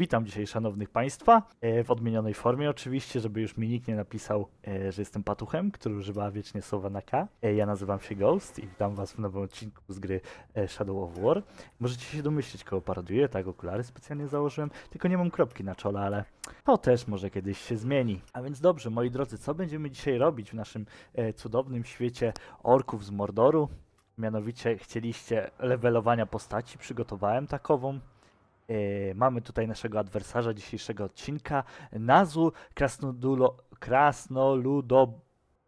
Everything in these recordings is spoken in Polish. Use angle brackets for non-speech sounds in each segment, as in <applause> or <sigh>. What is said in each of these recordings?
Witam dzisiaj szanownych Państwa e, w odmienionej formie oczywiście, żeby już mi nikt nie napisał, e, że jestem patuchem, który używa wiecznie słowa na K. E, Ja nazywam się Ghost i witam Was w nowym odcinku z gry Shadow of War. Możecie się domyślić, kogo paraduję, tak okulary specjalnie założyłem, tylko nie mam kropki na czole, ale to też może kiedyś się zmieni. A więc dobrze, moi drodzy, co będziemy dzisiaj robić w naszym cudownym świecie orków z Mordoru? Mianowicie chcieliście levelowania postaci, przygotowałem takową. E, mamy tutaj naszego adwersarza dzisiejszego odcinka, Nazu Krasnodulo, Krasnoludo,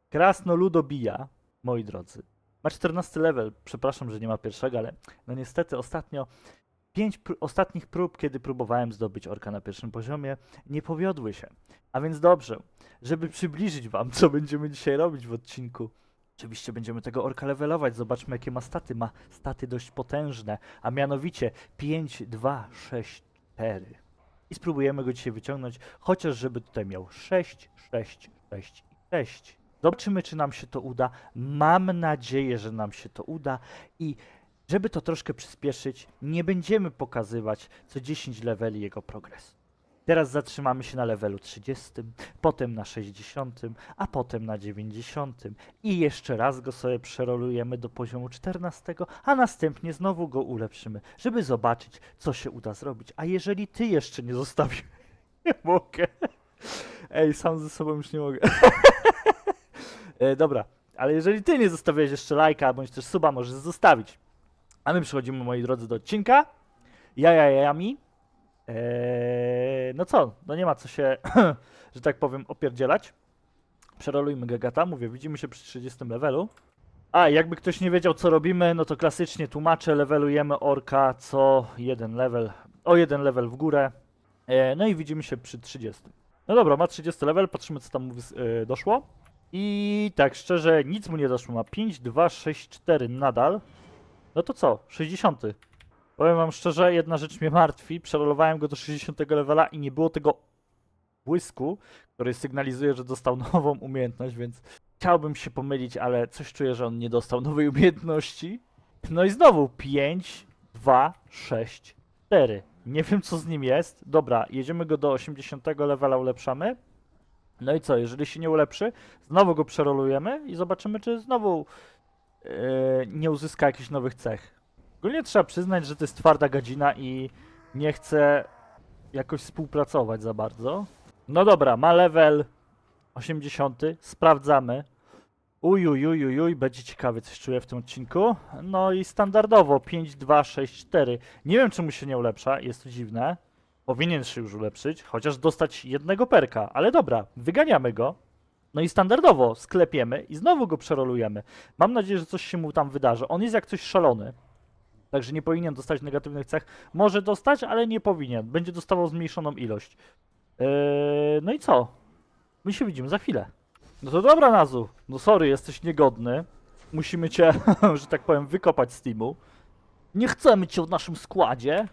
Krasnoludobija, moi drodzy. Ma 14 level, przepraszam, że nie ma pierwszego, ale no niestety ostatnio, pięć pr- ostatnich prób, kiedy próbowałem zdobyć orka na pierwszym poziomie, nie powiodły się. A więc dobrze, żeby przybliżyć wam, co będziemy dzisiaj robić w odcinku. Oczywiście będziemy tego orka levelować, zobaczmy jakie ma staty. Ma staty dość potężne, a mianowicie 5, 2, 6, 4. I spróbujemy go dzisiaj wyciągnąć, chociaż żeby tutaj miał 6, 6, 6 i 6. Zobaczymy, czy nam się to uda. Mam nadzieję, że nam się to uda i żeby to troszkę przyspieszyć, nie będziemy pokazywać co 10 leveli jego progres. Teraz zatrzymamy się na levelu 30, potem na 60, a potem na 90 i jeszcze raz go sobie przerolujemy do poziomu 14, a następnie znowu go ulepszymy, żeby zobaczyć, co się uda zrobić. A jeżeli ty jeszcze nie zostawił... <laughs> Nie mogę. Ej, sam ze sobą już nie mogę. <laughs> e, dobra, ale jeżeli ty nie zostawiłeś jeszcze lajka, bądź też suba, możesz zostawić. A my przechodzimy, moi drodzy, do odcinka. Jaja jajami. Eee, no co, no nie ma co się, <clears throat> że tak powiem, opierdzielać. Przerolujmy Gagata, mówię, widzimy się przy 30 levelu. A, jakby ktoś nie wiedział co robimy, no to klasycznie tłumaczę, levelujemy orka co jeden level, o jeden level w górę. E, no i widzimy się przy 30. No dobra, ma 30 level, patrzymy co tam e, doszło. I tak szczerze, nic mu nie doszło, ma 5, 2, 6, 4 nadal. No to co, 60. Powiem wam szczerze, jedna rzecz mnie martwi. Przerolowałem go do 60 levela i nie było tego błysku, który sygnalizuje, że dostał <laughs> nową umiejętność, więc chciałbym się pomylić, ale coś czuję, że on nie dostał nowej umiejętności. No i znowu 5, 2, 6, 4. Nie wiem co z nim jest. Dobra, jedziemy go do 80 levela, ulepszamy. No i co, jeżeli się nie ulepszy, znowu go przerolujemy i zobaczymy, czy znowu yy, nie uzyska jakichś nowych cech. Ogólnie trzeba przyznać, że to jest twarda gadzina i nie chce jakoś współpracować za bardzo. No dobra, ma level 80, sprawdzamy. Uj, uj, uj, uj, uj, będzie ciekawie coś czuję w tym odcinku. No i standardowo 5, 2, 6, 4. Nie wiem czemu się nie ulepsza, jest to dziwne. Powinien się już ulepszyć, chociaż dostać jednego perka, ale dobra, wyganiamy go. No i standardowo sklepiemy i znowu go przerolujemy. Mam nadzieję, że coś się mu tam wydarzy. On jest jak coś szalony. Także nie powinien dostać negatywnych cech. Może dostać, ale nie powinien. Będzie dostawał zmniejszoną ilość. Eee, no i co? My się widzimy za chwilę. No to dobra, Nazu. No sorry, jesteś niegodny. Musimy cię, <laughs> że tak powiem, wykopać z teamu. Nie chcemy cię w naszym składzie,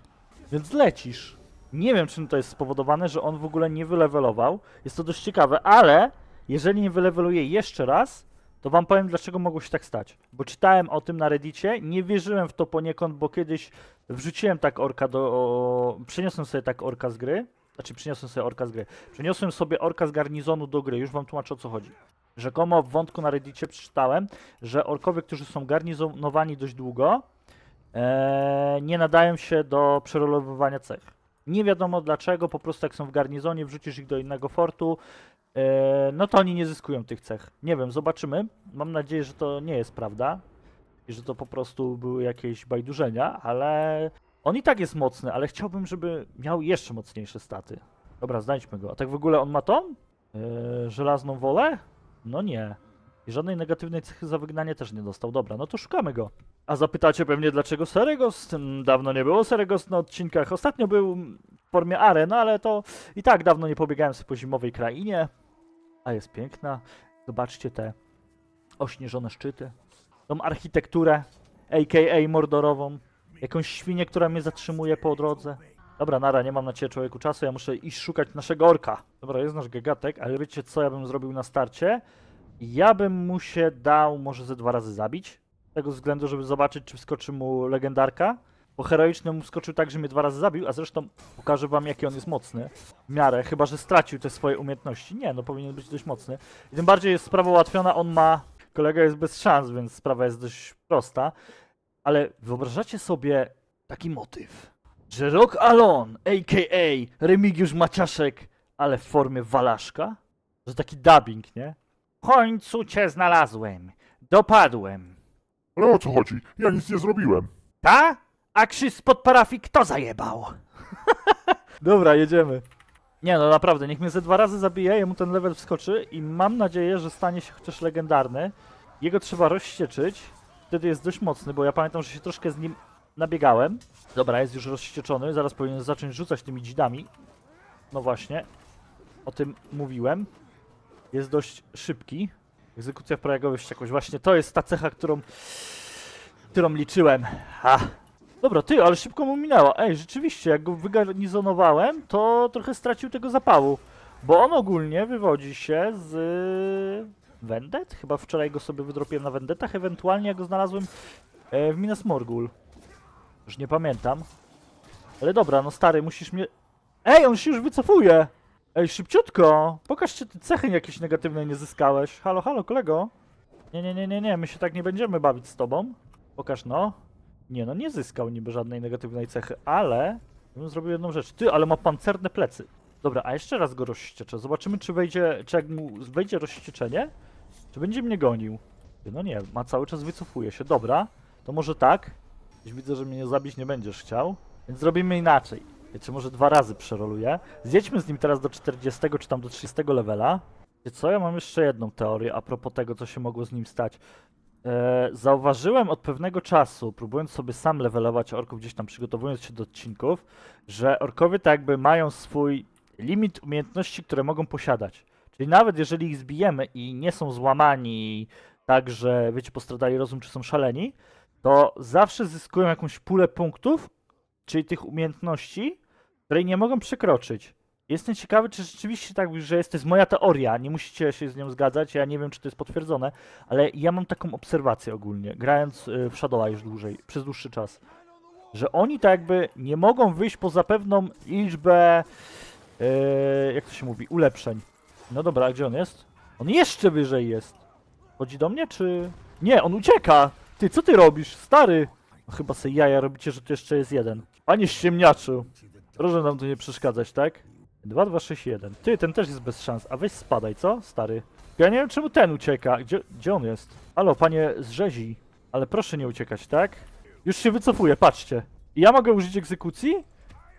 więc lecisz. Nie wiem, czym to jest spowodowane, że on w ogóle nie wylewelował. Jest to dość ciekawe, ale jeżeli nie wyleweluje jeszcze raz, to wam powiem, dlaczego mogło się tak stać. Bo czytałem o tym na Reddicie, nie wierzyłem w to poniekąd, bo kiedyś wrzuciłem tak orka do... O, przeniosłem sobie tak orka z gry. Znaczy, przyniosłem sobie orka z gry. Przeniosłem sobie orka z garnizonu do gry, już wam tłumaczę o co chodzi. Rzekomo w wątku na Reddicie przeczytałem, że orkowie, którzy są garnizonowani dość długo, e, nie nadają się do przerolowywania cech. Nie wiadomo dlaczego, po prostu jak są w garnizonie, wrzucisz ich do innego fortu, no to oni nie zyskują tych cech. Nie wiem, zobaczymy. Mam nadzieję, że to nie jest prawda i że to po prostu były jakieś bajdurzenia, ale on i tak jest mocny, ale chciałbym, żeby miał jeszcze mocniejsze staty. Dobra, znajdźmy go. A tak w ogóle on ma tą? E, żelazną wolę? No nie. I żadnej negatywnej cechy za wygnanie też nie dostał. Dobra, no to szukamy go. A zapytacie pewnie, dlaczego Seregos? Mm, Dawno nie było Seregos na odcinkach. Ostatnio był w formie aren, ale to i tak dawno nie pobiegałem sobie po zimowej krainie. A jest piękna. Zobaczcie te ośnieżone szczyty. Tą architekturę, a.k.a. mordorową. Jakąś świnię, która mnie zatrzymuje po drodze. Dobra, nara, nie mam na ciebie człowieku czasu, ja muszę iść szukać naszego orka. Dobra, jest nasz gagatek, ale wiecie co ja bym zrobił na starcie? Ja bym mu się dał może ze dwa razy zabić. Z tego względu, żeby zobaczyć, czy wskoczy mu legendarka. Bo heroiczny mu skoczył tak, że mnie dwa razy zabił, a zresztą pokażę wam jaki on jest mocny. W miarę, chyba że stracił te swoje umiejętności. Nie, no powinien być dość mocny. I tym bardziej jest sprawa ułatwiona, on ma... Kolega jest bez szans, więc sprawa jest dość prosta. Ale wyobrażacie sobie taki motyw, że Rock Alon, a.k.a. Remigiusz Maciaszek, ale w formie walaszka? Że taki dubbing, nie? W końcu cię znalazłem. Dopadłem. Ale o co chodzi? Ja nic nie zrobiłem. Ta? A krzyż spod parafii kto zajebał? <laughs> Dobra, jedziemy. Nie no, naprawdę, niech mnie ze dwa razy zabije, jemu ten level wskoczy i mam nadzieję, że stanie się chociaż legendarny. Jego trzeba rozścieczyć, wtedy jest dość mocny, bo ja pamiętam, że się troszkę z nim nabiegałem. Dobra, jest już rozścieczony, zaraz powinien zacząć rzucać tymi dzidami. No właśnie, o tym mówiłem. Jest dość szybki. Egzekucja w prawie wściekłość. Właśnie to jest ta cecha, którą, którą liczyłem. Ha. Dobra, ty, ale szybko mu minęło. Ej, rzeczywiście, jak go wygarnizonowałem, to trochę stracił tego zapału. Bo on ogólnie wywodzi się z Vendet? Chyba wczoraj go sobie wydropiłem na Vendetach, ewentualnie jak go znalazłem e, w Minas Morgul. Już nie pamiętam. Ale dobra, no stary, musisz mnie... Ej, on się już wycofuje! Ej, szybciutko! Pokaż, czy ty cechy jakieś negatywne nie zyskałeś. Halo, halo, kolego? Nie, nie, nie, nie, nie, my się tak nie będziemy bawić z tobą. Pokaż, no. Nie, no nie zyskał niby żadnej negatywnej cechy, ale... Ja bym zrobił jedną rzecz. Ty, ale ma pancerne plecy. Dobra, a jeszcze raz go rozścieczę. Zobaczymy, czy wejdzie, czy jak mu wejdzie rozścieczenie, czy będzie mnie gonił. No nie, ma cały czas wycofuje się. Dobra, to może tak. Już widzę, że mnie zabić nie będziesz chciał. Więc zrobimy inaczej. Wiecie, może dwa razy przeroluję. Zjedźmy z nim teraz do 40 czy tam do 30 levela. Wiecie co, ja mam jeszcze jedną teorię a propos tego, co się mogło z nim stać. E, zauważyłem od pewnego czasu, próbując sobie sam levelować orków, gdzieś tam przygotowując się do odcinków, że orkowie tak jakby mają swój limit umiejętności, które mogą posiadać. Czyli nawet jeżeli ich zbijemy i nie są złamani, tak że wiecie, postradali rozum czy są szaleni, to zawsze zyskują jakąś pulę punktów, czyli tych umiejętności, której nie mogą przekroczyć. Jestem ciekawy, czy rzeczywiście tak, że jest to jest moja teoria, nie musicie się z nią zgadzać, ja nie wiem, czy to jest potwierdzone, ale ja mam taką obserwację ogólnie, grając y, w Shadow'a już dłużej, przez dłuższy czas, że oni tak jakby nie mogą wyjść poza pewną liczbę, yy, jak to się mówi, ulepszeń. No dobra, a gdzie on jest? On jeszcze wyżej jest. Chodzi do mnie, czy... Nie, on ucieka! Ty, co ty robisz, stary? No, chyba sobie jaja robicie, że tu jeszcze jest jeden. Panie ściemniaczu! Proszę nam tu nie przeszkadzać, tak? 2, 2, 6, 1. Ty, ten też jest bez szans. A weź spadaj, co, stary? Ja nie wiem, czemu ten ucieka. Gdzie, gdzie on jest? Halo, panie z rzezi. Ale proszę nie uciekać, tak? Już się wycofuje, patrzcie. I ja mogę użyć egzekucji?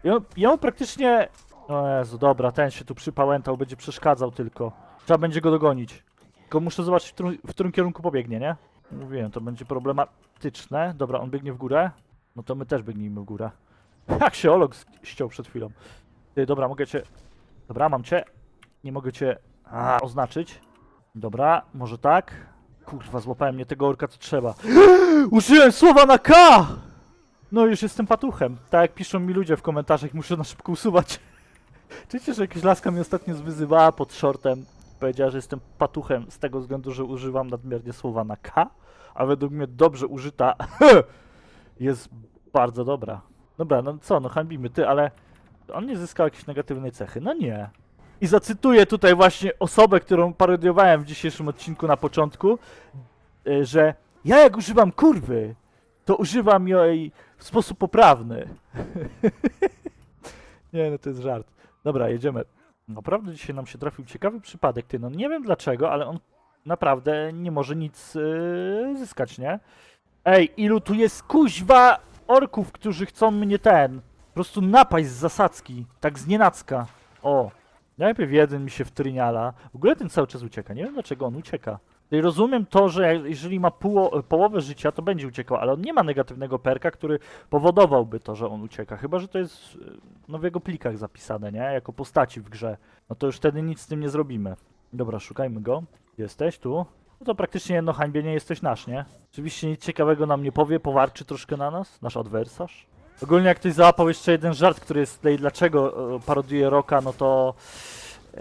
I on, on praktycznie... O Jezu, dobra, ten się tu przypałętał, będzie przeszkadzał tylko. Trzeba będzie go dogonić. Tylko muszę zobaczyć, w którym, w którym kierunku pobiegnie, nie? Mówiłem, to będzie problematyczne. Dobra, on biegnie w górę. No to my też biegnijmy w górę. <laughs> Jak się sch- ściął przed chwilą. Ty, dobra, mogę cię... Dobra, mam cię. Nie mogę cię a, oznaczyć. Dobra, może tak. Kurwa, złapałem nie tego orka, co trzeba. <gasps> Użyłem słowa na K! No już jestem patuchem. Tak jak piszą mi ludzie w komentarzach, muszę na szybko usuwać. <laughs> Czycie, że jakaś laska mnie ostatnio zwyzywała pod shortem. Powiedziała, że jestem patuchem z tego względu, że używam nadmiernie słowa na K, a według mnie dobrze użyta <laughs> jest bardzo dobra. Dobra, no co, no hańbimy, ty, ale on nie zyskał jakiejś negatywnej cechy. No nie. I zacytuję tutaj właśnie osobę, którą parodiowałem w dzisiejszym odcinku na początku, y, że ja jak używam kurwy, to używam jej w sposób poprawny. <laughs> nie, no to jest żart. Dobra, jedziemy. Naprawdę dzisiaj nam się trafił ciekawy przypadek, ty, no nie wiem dlaczego, ale on naprawdę nie może nic yy, zyskać, nie? Ej, ilu tu jest kuźwa orków, którzy chcą mnie ten, po prostu napaść z zasadzki, tak z nienacka. O, najpierw jeden mi się wtryniala. W ogóle ten cały czas ucieka, nie wiem dlaczego on ucieka. I rozumiem to, że jeżeli ma połowę życia, to będzie uciekał, ale on nie ma negatywnego perka, który powodowałby to, że on ucieka. Chyba, że to jest no, w jego plikach zapisane, nie? Jako postaci w grze. No to już wtedy nic z tym nie zrobimy. Dobra, szukajmy go. Jesteś tu? No to praktycznie jedno hańbienie jesteś nasz, nie? Oczywiście nic ciekawego nam nie powie, powarczy troszkę na nas, nasz adwersarz. Ogólnie jak ktoś załapał jeszcze jeden żart, który jest tutaj, dlaczego e, paroduje Roka, no to e,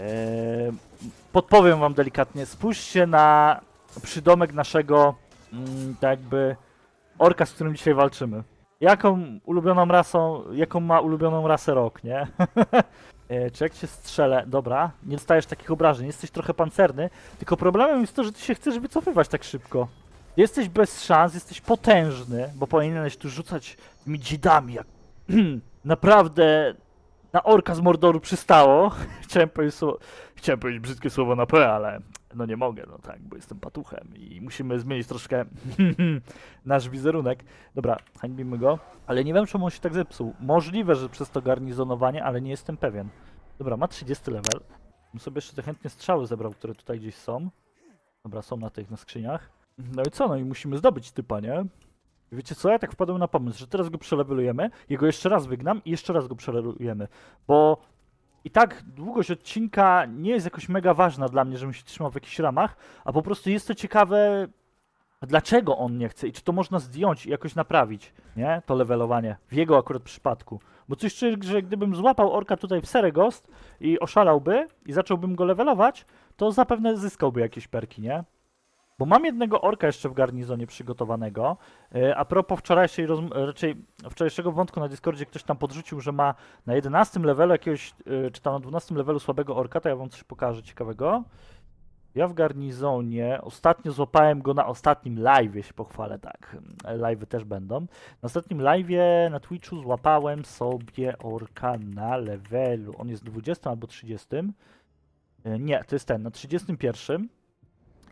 podpowiem wam delikatnie. Spójrzcie na przydomek naszego mm, tak jakby orka, z którym dzisiaj walczymy. jaką ulubioną rasą, jaką ma ulubioną rasę rok, nie? <laughs> E, Czy jak cię strzelę, dobra, nie dostajesz takich obrażeń, jesteś trochę pancerny, tylko problemem jest to, że ty się chcesz wycofywać tak szybko. Jesteś bez szans, jesteś potężny, bo powinieneś tu rzucać tymi dzidami, jak <clears throat> naprawdę na orka z Mordoru przystało. <laughs> Chciałem powiedzieć, słowo, chciałem powiedzieć brzydkie słowo na P, ale no nie mogę, no tak, bo jestem patuchem i musimy zmienić troszkę <laughs> nasz wizerunek. Dobra, hańbimy go, ale nie wiem czemu on się tak zepsuł. Możliwe, że przez to garnizonowanie, ale nie jestem pewien. Dobra, ma 30 level. Bym sobie jeszcze te chętnie strzały zebrał, które tutaj gdzieś są. Dobra, są na tych, na skrzyniach. No i co, no i musimy zdobyć typa, nie? I Wiecie co, ja tak wpadłem na pomysł, że teraz go przelewelujemy, jego jeszcze raz wygnam i jeszcze raz go przelewelujemy, bo i tak długość odcinka nie jest jakoś mega ważna dla mnie, żebym się trzymał w jakichś ramach, a po prostu jest to ciekawe, dlaczego on nie chce i czy to można zdjąć i jakoś naprawić, nie? To levelowanie, w jego akurat przypadku. Bo coś czuję, że gdybym złapał orka tutaj w Seregost i oszalałby i zacząłbym go levelować, to zapewne zyskałby jakieś perki, nie? Bo mam jednego orka jeszcze w garnizonie przygotowanego. E, A propos wczorajszej e, raczej wczorajszego wątku na Discordzie ktoś tam podrzucił, że ma na 11 levelu jakiegoś, e, czy tam na 12 levelu słabego orka, to ja wam coś pokażę ciekawego. Ja w garnizonie ostatnio złapałem go na ostatnim live, się pochwalę, tak. Live też będą. Na ostatnim live na Twitchu złapałem sobie orka na levelu. On jest 20 albo 30. E, Nie, to jest ten, na 31.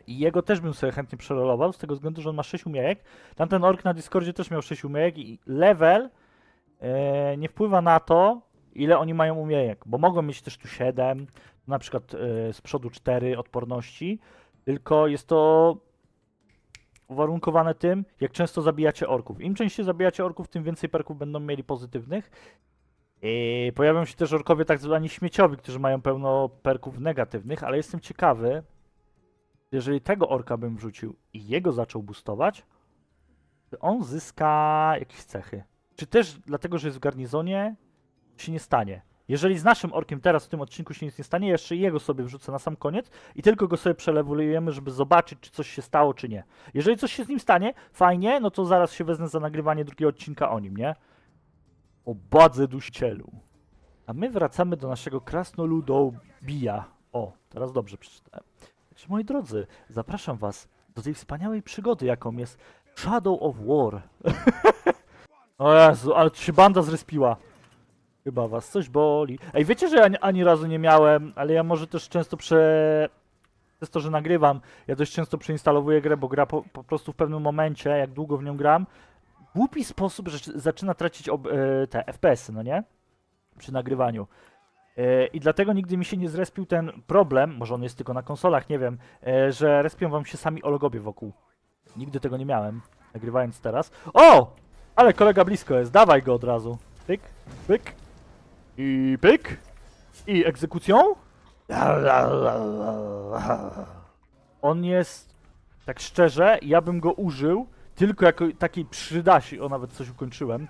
I jego też bym sobie chętnie przerolował, z tego względu, że on ma 6 umiejek. Tamten ork na Discordzie też miał 6 umiejek i level e, nie wpływa na to, ile oni mają umiejek, bo mogą mieć też tu 7, na przykład e, z przodu 4 odporności, tylko jest to uwarunkowane tym, jak często zabijacie orków. Im częściej zabijacie orków, tym więcej perków będą mieli pozytywnych. I pojawią się też orkowie tak zwani śmieciowi, którzy mają pełno perków negatywnych, ale jestem ciekawy, jeżeli tego orka bym wrzucił i jego zaczął boostować, czy on zyska jakieś cechy. Czy też dlatego, że jest w garnizonie, się nie stanie. Jeżeli z naszym orkiem teraz w tym odcinku się nic nie stanie, jeszcze jego sobie wrzucę na sam koniec i tylko go sobie przelewulujemy, żeby zobaczyć, czy coś się stało, czy nie. Jeżeli coś się z nim stanie, fajnie, no to zaraz się wezmę za nagrywanie drugiego odcinka o nim, nie? O badze dusicielu. A my wracamy do naszego krasnoludobija. O, teraz dobrze przeczytałem. Także moi drodzy, zapraszam was do tej wspaniałej przygody, jaką jest Shadow of War. <laughs> o Jezu, ale się banda zrespiła. Chyba was coś boli. Ej, wiecie, że ja ani, ani razu nie miałem, ale ja może też często prze... Przez to, że nagrywam, ja dość często przeinstalowuję grę, bo gra po, po prostu w pewnym momencie, jak długo w nią gram, w głupi sposób że zaczyna tracić ob, e, te FPS-y, no nie? Przy nagrywaniu. E, I dlatego nigdy mi się nie zrespił ten problem, może on jest tylko na konsolach, nie wiem, e, że respią wam się sami ologowie wokół. Nigdy tego nie miałem, nagrywając teraz. O! Ale kolega blisko jest, dawaj go od razu. Pyk, pyk i pyk i egzekucją. On jest, tak szczerze, ja bym go użył tylko jako takiej przydasi. O, nawet coś ukończyłem.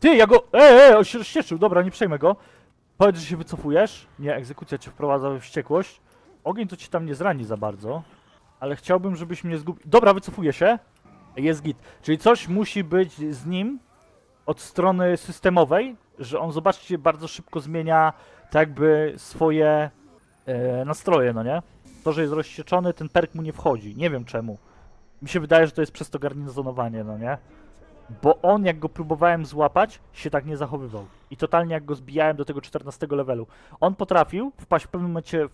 Ty, ja go... Ej, on się dobra, nie przejmę go. Powiedz, że się wycofujesz. Nie, egzekucja cię wprowadza we wściekłość. Ogień to ci tam nie zrani za bardzo. Ale chciałbym, żebyś mnie zgubił. Dobra, wycofuję się. Jest git. Czyli coś musi być z nim od strony systemowej, że on, zobaczcie, bardzo szybko zmienia tak jakby swoje e, nastroje, no nie? To, że jest rozścieczony, ten perk mu nie wchodzi. Nie wiem czemu. Mi się wydaje, że to jest przez to garnizonowanie, no nie? Bo on, jak go próbowałem złapać, się tak nie zachowywał. I totalnie jak go zbijałem do tego 14 levelu. On potrafił wpaść w pewnym momencie w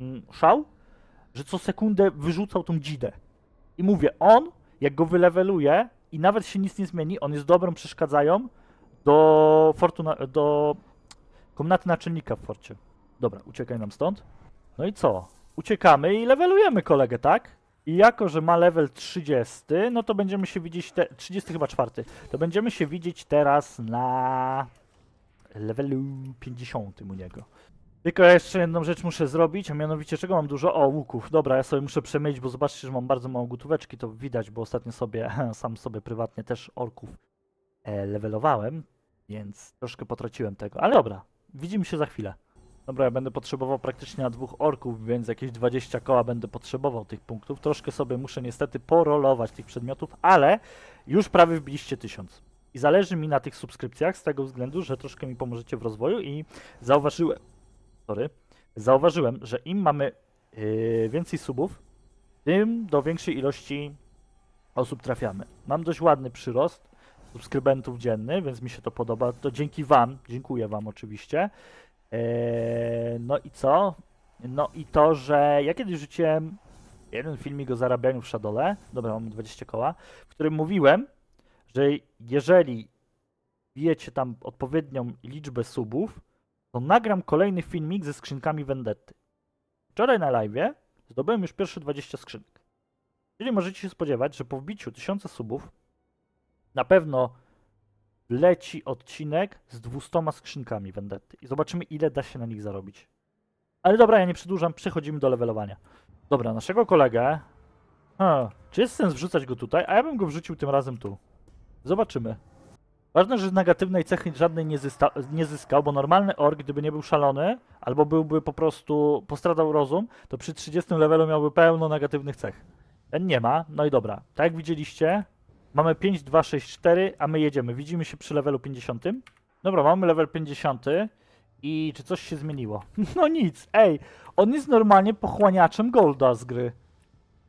mm, szał, że co sekundę wyrzucał tą dzidę. I mówię, on, jak go wyleweluje i nawet się nic nie zmieni, on jest dobrą przeszkadzają do fortuna, do komnaty naczelnika w forcie. Dobra, uciekaj nam stąd. No i co? Uciekamy i levelujemy kolegę, tak? I jako, że ma level 30, no to będziemy się widzieć, te, 30 chyba czwarty, to będziemy się widzieć teraz na levelu 50 u niego. Tylko ja jeszcze jedną rzecz muszę zrobić, a mianowicie czego mam dużo? O, łuków. Dobra, ja sobie muszę przemylić, bo zobaczcie, że mam bardzo mało gotóweczki, to widać, bo ostatnio sobie, <laughs> sam sobie prywatnie też orków e, levelowałem, więc troszkę potraciłem tego, ale dobra, widzimy się za chwilę. Dobra, ja będę potrzebował praktycznie na dwóch orków, więc jakieś 20 koła będę potrzebował tych punktów. Troszkę sobie muszę niestety porolować tych przedmiotów, ale już prawie wbiliście 1000. I zależy mi na tych subskrypcjach z tego względu, że troszkę mi pomożecie w rozwoju i zauważyłem, sorry, zauważyłem, że im mamy yy, więcej subów, tym do większej ilości osób trafiamy. Mam dość ładny przyrost subskrybentów dzienny, więc mi się to podoba. To dzięki Wam, dziękuję Wam oczywiście. Eee, no i co? No i to, że ja kiedyś rzuciłem jeden filmik o zarabianiu w Shadole, dobra, mamy 20 koła, w którym mówiłem, że jeżeli bijecie tam odpowiednią liczbę subów, to nagram kolejny filmik ze skrzynkami Vendetty. Wczoraj na live zdobyłem już pierwsze 20 skrzynek. Czyli możecie się spodziewać, że po wbiciu 1000 subów na pewno leci odcinek z 200 skrzynkami Vendetty i zobaczymy ile da się na nich zarobić. Ale dobra, ja nie przedłużam, przechodzimy do levelowania. Dobra, naszego kolegę. Ha, czy jest sens wrzucać go tutaj? A ja bym go wrzucił tym razem tu. Zobaczymy. Ważne, że negatywnej cechy żadnej nie, nie zyskał, bo normalny ork, gdyby nie był szalony, albo byłby po prostu postradał rozum, to przy 30 levelu miałby pełno negatywnych cech. Ten nie ma, no i dobra. Tak jak widzieliście, mamy 5, 2, 6, 4, a my jedziemy. Widzimy się przy levelu 50. Dobra, mamy level 50 i czy coś się zmieniło? <laughs> No nic, ej, on jest normalnie pochłaniaczem golda z gry.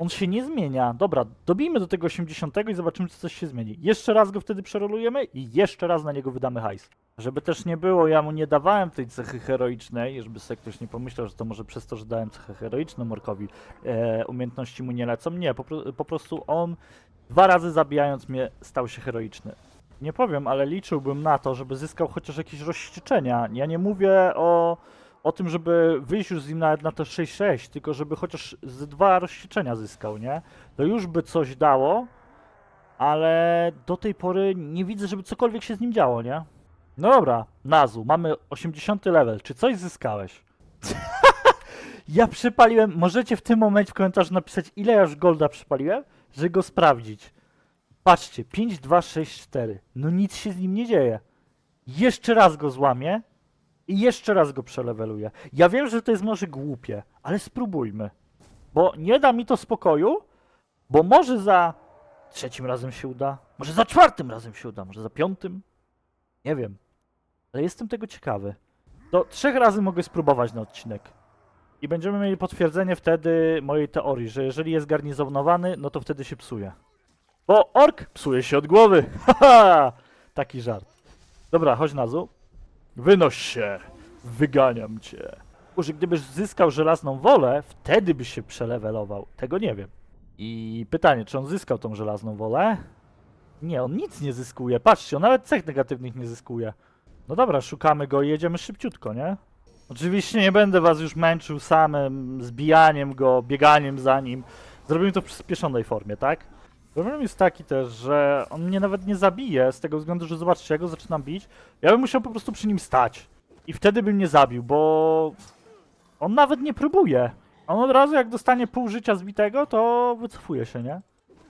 On się nie zmienia. Dobra, dobijmy do tego 80 i zobaczymy, czy coś się zmieni. Jeszcze raz go wtedy przerolujemy i jeszcze raz na niego wydamy hajs. Żeby też nie było, ja mu nie dawałem tej cechy heroicznej, żeby sobie ktoś nie pomyślał, że to może przez to, że dałem cechę heroiczną Morkowi, e, umiejętności mu nie lecą. Nie, po, po prostu on dwa razy zabijając mnie stał się heroiczny. Nie powiem, ale liczyłbym na to, żeby zyskał chociaż jakieś rozścieczenia. Ja nie mówię o, o tym, żeby wyjść już z nim nawet na to 6-6, tylko żeby chociaż z dwa rozścieczenia zyskał, nie? To już by coś dało, ale do tej pory nie widzę, żeby cokolwiek się z nim działo, nie? No dobra, Nazu, mamy 80 level. Czy coś zyskałeś? <laughs> ja przypaliłem. Możecie w tym momencie w komentarzu napisać, ile ja już golda przypaliłem, żeby go sprawdzić. Patrzcie, 5, 2, 6, 4. No nic się z nim nie dzieje. Jeszcze raz go złamię i jeszcze raz go przeleweluję. Ja wiem, że to jest może głupie, ale spróbujmy. Bo nie da mi to spokoju, bo może za trzecim razem się uda, może za czwartym razem się uda, może za piątym. Nie wiem. Ale jestem tego ciekawy. Do trzech razy mogę spróbować na odcinek. I będziemy mieli potwierdzenie wtedy mojej teorii, że jeżeli jest garnizonowany, no to wtedy się psuje. Bo ork psuje się od głowy. <laughs> Haha! Taki żart. Dobra, chodź Nazu. Wynoś się. Wyganiam cię. Może gdybyś zyskał żelazną wolę, wtedy byś się przelewelował. Tego nie wiem. I pytanie, czy on zyskał tą żelazną wolę? Nie, on nic nie zyskuje. Patrzcie, on nawet cech negatywnych nie zyskuje. No dobra, szukamy go i jedziemy szybciutko, nie? Oczywiście nie będę was już męczył samym zbijaniem go, bieganiem za nim. Zrobimy to w przyspieszonej formie, tak? Problem jest taki też, że on mnie nawet nie zabije, z tego względu, że zobaczcie, ja go zaczynam bić. Ja bym musiał po prostu przy nim stać. I wtedy bym nie zabił, bo on nawet nie próbuje. On od razu jak dostanie pół życia zbitego, to wycofuje się, nie?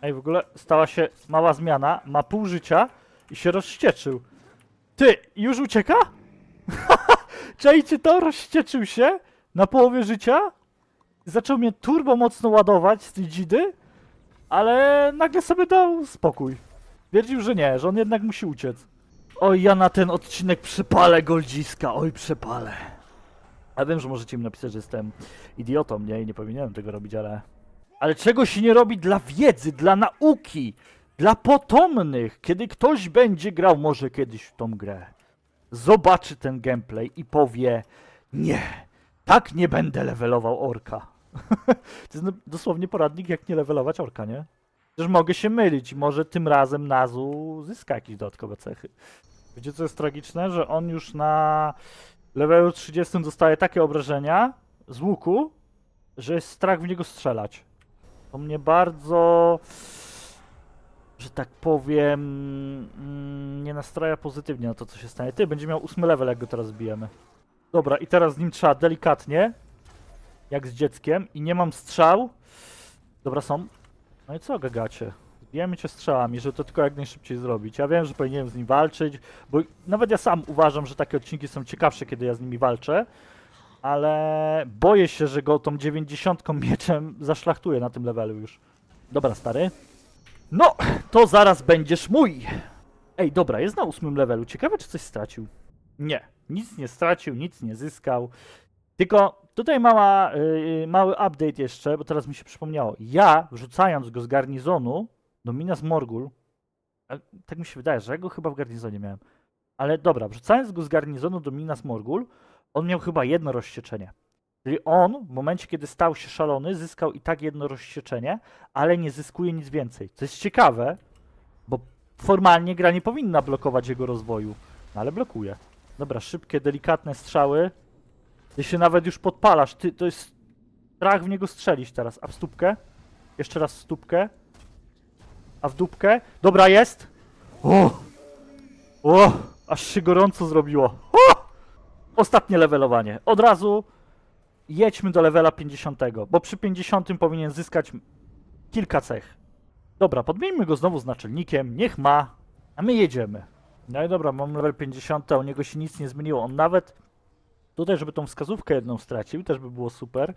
Ej, w ogóle stała się mała zmiana, ma pół życia i się rozścieczył. Ty, już ucieka? <laughs> Czajcie to? Rozścieczył się na połowie życia? Zaczął mnie turbo mocno ładować z tej dzidy, ale nagle sobie dał spokój. Twierdził, że nie, że on jednak musi uciec. Oj, ja na ten odcinek przypalę goldziska, oj przypalę. Ja wiem, że możecie mi napisać, że jestem idiotą, nie? I nie powinienem tego robić, ale... Ale czego się nie robi dla wiedzy, dla nauki, dla potomnych, kiedy ktoś będzie grał może kiedyś w tą grę. Zobaczy ten gameplay i powie nie, tak nie będę levelował orka. <laughs> to jest no- dosłownie poradnik, jak nie levelować orka, nie? Też mogę się mylić może tym razem Nazu zyska jakieś dodatkowe cechy. Wiecie co jest tragiczne? Że on już na levelu 30 dostaje takie obrażenia z łuku, że jest strach w niego strzelać. To mnie bardzo, że tak powiem, mm, nie nastraja pozytywnie na to, co się stanie. Ty, będzie miał ósmy level, jak go teraz zbijemy. Dobra, i teraz z nim trzeba delikatnie, jak z dzieckiem, i nie mam strzał. Dobra, są. No i co, gagacie? Zbijamy cię strzałami, żeby to tylko jak najszybciej zrobić. Ja wiem, że powinienem z nim walczyć, bo nawet ja sam uważam, że takie odcinki są ciekawsze, kiedy ja z nimi walczę, ale boję się, że go tą 90 mieczem zaszlachtuję na tym levelu już. Dobra, stary. No, to zaraz będziesz mój. Ej, dobra, jest na ósmym levelu. Ciekawe, czy coś stracił. Nie, nic nie stracił, nic nie zyskał. Tylko tutaj mała, yy, mały update jeszcze, bo teraz mi się przypomniało. Ja, wrzucając go z garnizonu do Minas Morgul, a tak mi się wydaje, że ja go chyba w garnizonie miałem. Ale dobra, wrzucając go z garnizonu do Minas Morgul, on miał chyba jedno rozścieczenie. Czyli on, w momencie, kiedy stał się szalony, zyskał i tak jedno rozścieczenie, ale nie zyskuje nic więcej. Co jest ciekawe, bo formalnie gra nie powinna blokować jego rozwoju, no ale blokuje. Dobra, szybkie, delikatne strzały. Się nawet już podpalasz, ty, to jest strach w niego strzelić teraz. A w stópkę? Jeszcze raz w stópkę. A w dupkę? Dobra, jest! O! O! Aż się gorąco zrobiło. O! Ostatnie levelowanie. Od razu jedźmy do levela 50, bo przy 50 powinien zyskać kilka cech. Dobra, podmieńmy go znowu z naczelnikiem, niech ma, a my jedziemy. No i dobra, mam level 50, a u niego się nic nie zmieniło. On nawet tutaj, żeby tą wskazówkę jedną stracił, też by było super,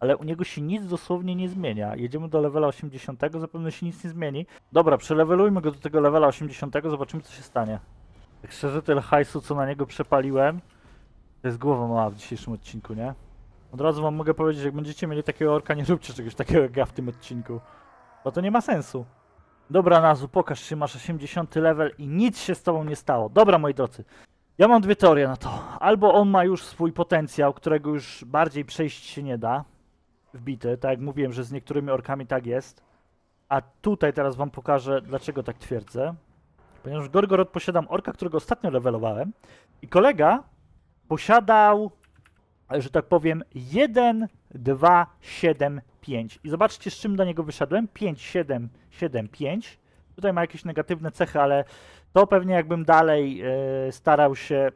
ale u niego się nic dosłownie nie zmienia. Jedziemy do levela 80, zapewne się nic nie zmieni. Dobra, przelewelujmy go do tego levela 80, zobaczymy co się stanie. Tak szczerze, tyle hajsu, co na niego przepaliłem, to jest głowa mała w dzisiejszym odcinku, nie? Od razu wam mogę powiedzieć, jak będziecie mieli takiego orka, nie róbcie czegoś takiego jak ja w tym odcinku. Bo to nie ma sensu. Dobra, Nazu, pokaż się, masz 80 level i nic się z tobą nie stało. Dobra, moi drodzy. Ja mam dwie teorie na to. Albo on ma już swój potencjał, którego już bardziej przejść się nie da. Wbity, tak jak mówiłem, że z niektórymi orkami tak jest. A tutaj teraz wam pokażę, dlaczego tak twierdzę. Ponieważ w Gorgorod posiadam orka, którego ostatnio levelowałem. I kolega posiadał, że tak powiem, 1, 2, 7, 5. I zobaczcie, z czym do niego wyszedłem. 5, 7, 7, 5. Tutaj ma jakieś negatywne cechy, ale to pewnie jakbym dalej e, starał się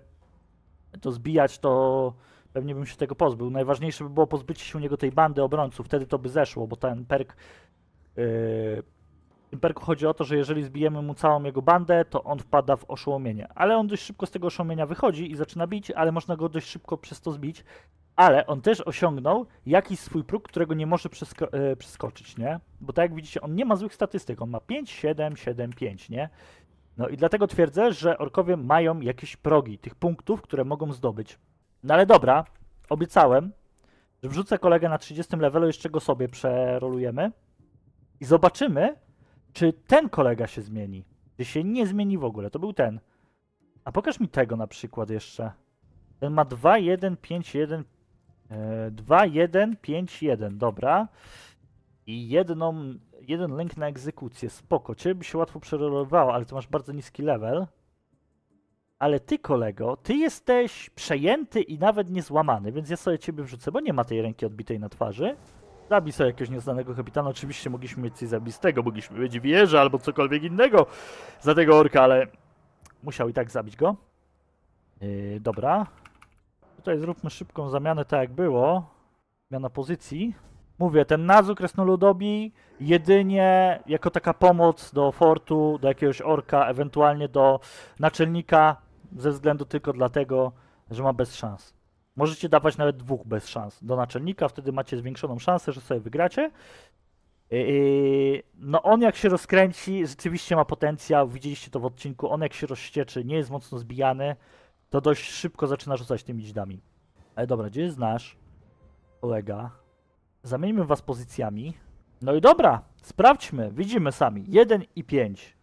to zbijać, to pewnie bym się tego pozbył. Najważniejsze by było pozbycie się u niego tej bandy obrońców. Wtedy to by zeszło, bo ten perk... w tym perku chodzi o to, że jeżeli zbijemy mu całą jego bandę, to on wpada w oszołomienie. Ale on dość szybko z tego oszołomienia wychodzi i zaczyna bić, ale można go dość szybko przez to zbić. Ale on też osiągnął jakiś swój próg, którego nie może przesko- e, przeskoczyć, nie? Bo tak jak widzicie, on nie ma złych statystyk. On ma 5, 7, 7, 5, nie? No i dlatego twierdzę, że orkowie mają jakieś progi tych punktów, które mogą zdobyć. No ale dobra, obiecałem, że wrzucę kolegę na 30 levelu, jeszcze go sobie przerolujemy i zobaczymy, czy ten kolega się zmieni. Czy się nie zmieni w ogóle. To był ten. A pokaż mi tego na przykład jeszcze. Ten ma 2, 1, 5, 1. E, 2, 1, 5, 1. Dobra. I jedną, jeden link na egzekucję. Spoko. Ciebie by się łatwo przerolowało, ale ty masz bardzo niski level. Ale ty, kolego, ty jesteś przejęty i nawet nie złamany, więc ja sobie ciebie wrzucę, bo nie ma tej ręki odbitej na twarzy. Zabij sobie jakiegoś nieznanego kapitana. Oczywiście mogliśmy mieć coś zabistego, mogliśmy mieć wieżę albo cokolwiek innego za tego orka, ale musiał i tak zabić go. Yy, dobra. Tutaj zróbmy szybką zamianę tak jak było. Zmiana pozycji. Mówię, ten Nazu Kresnoludobi jedynie jako taka pomoc do fortu, do jakiegoś orka, ewentualnie do naczelnika, ze względu tylko dlatego, że ma bez szans. Możecie dawać nawet dwóch bez szans do naczelnika, wtedy macie zwiększoną szansę, że sobie wygracie. No on jak się rozkręci, rzeczywiście ma potencjał, widzieliście to w odcinku, on jak się rozścieczy, nie jest mocno zbijany, to dość szybko zaczyna rzucać tymi dźdami. Ale dobra, gdzie jest nasz kolega? Zamieńmy was pozycjami. No i dobra, sprawdźmy, widzimy sami. 1 i 5.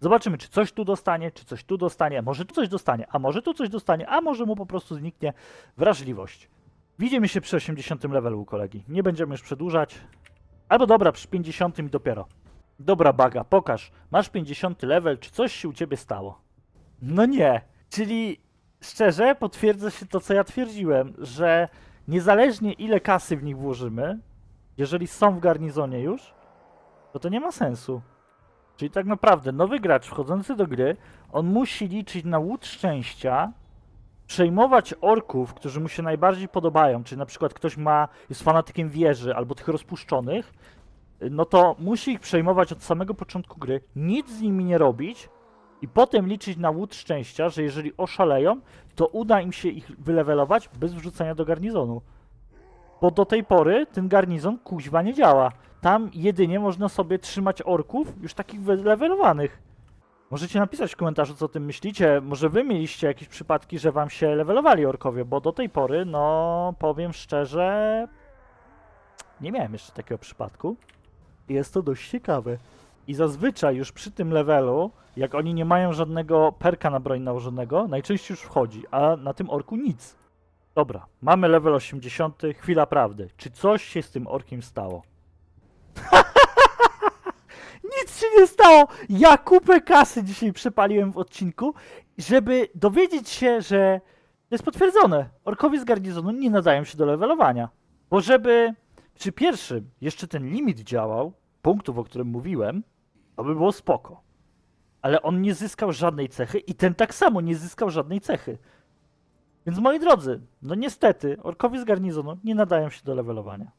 Zobaczymy, czy coś tu dostanie, czy coś tu dostanie, może tu coś dostanie, a może tu coś dostanie, a może mu po prostu zniknie wrażliwość. Widzimy się przy 80 levelu kolegi. Nie będziemy już przedłużać. Albo dobra, przy 50 i dopiero. Dobra, baga, pokaż. Masz 50 level, czy coś się u ciebie stało? No nie. Czyli szczerze potwierdza się to, co ja twierdziłem, że niezależnie ile kasy w nich włożymy, jeżeli są w garnizonie już, to to nie ma sensu. Czyli tak naprawdę nowy gracz wchodzący do gry, on musi liczyć na łód szczęścia, przejmować orków, którzy mu się najbardziej podobają, czyli na przykład ktoś ma, jest fanatykiem wieży albo tych rozpuszczonych, no to musi ich przejmować od samego początku gry, nic z nimi nie robić i potem liczyć na łód szczęścia, że jeżeli oszaleją, to uda im się ich wylewelować bez wrzucenia do garnizonu. Bo do tej pory ten garnizon kuźwa nie działa. Tam jedynie można sobie trzymać orków już takich wylewelowanych. Możecie napisać w komentarzu, co o tym myślicie. Może wy mieliście jakieś przypadki, że wam się levelowali orkowie, bo do tej pory, no powiem szczerze, nie miałem jeszcze takiego przypadku. Jest to dość ciekawe. I zazwyczaj już przy tym levelu, jak oni nie mają żadnego perka na broń nałożonego, najczęściej już wchodzi, a na tym orku nic. Dobra, mamy level 80, chwila prawdy. Czy coś się z tym orkiem stało? <laughs> Nic się nie stało! Ja kupę kasy dzisiaj przepaliłem w odcinku, żeby dowiedzieć się, że to jest potwierdzone. Orkowie z garnizonu nie nadają się do levelowania. Bo żeby przy pierwszym jeszcze ten limit działał, punktów, o którym mówiłem, to by było spoko. Ale on nie zyskał żadnej cechy i ten tak samo nie zyskał żadnej cechy. Więc moi drodzy, no niestety, orkowie z garnizonu nie nadają się do levelowania.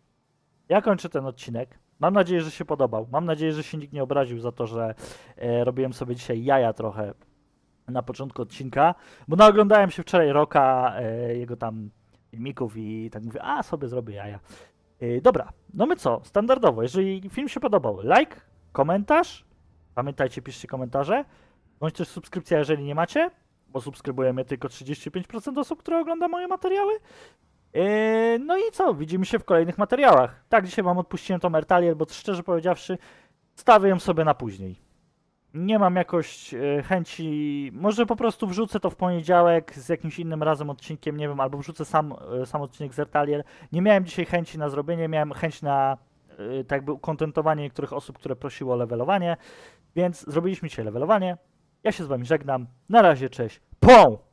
Ja kończę ten odcinek. Mam nadzieję, że się podobał. Mam nadzieję, że się nikt nie obraził za to, że e, robiłem sobie dzisiaj jaja trochę na początku odcinka, bo naoglądałem się wczoraj Roka, e, jego tam filmików i tak mówię, a sobie zrobię jaja. E, dobra, no my co? Standardowo, jeżeli film się podobał, like, komentarz, pamiętajcie, piszcie komentarze, bądź też subskrypcja, jeżeli nie macie, bo subskrybuje mnie tylko 35% osób, które ogląda moje materiały. Yy, no i co? Widzimy się w kolejnych materiałach. Tak, dzisiaj wam odpuściłem tą Ertalier, bo szczerze powiedziawszy, stawię ją sobie na później. Nie mam jakoś e, chęci. Może po prostu wrzucę to w poniedziałek z jakimś innym razem odcinkiem, nie wiem, albo wrzucę sam, e, sam odcinek z Ertalier. Nie miałem dzisiaj chęci na zrobienie, miałem chęć na e, tak jakby ukontentowanie niektórych osób, które prosiły o levelowanie, więc zrobiliśmy dzisiaj levelowanie. Ja się z wami żegnam. Na razie, cześć. POM!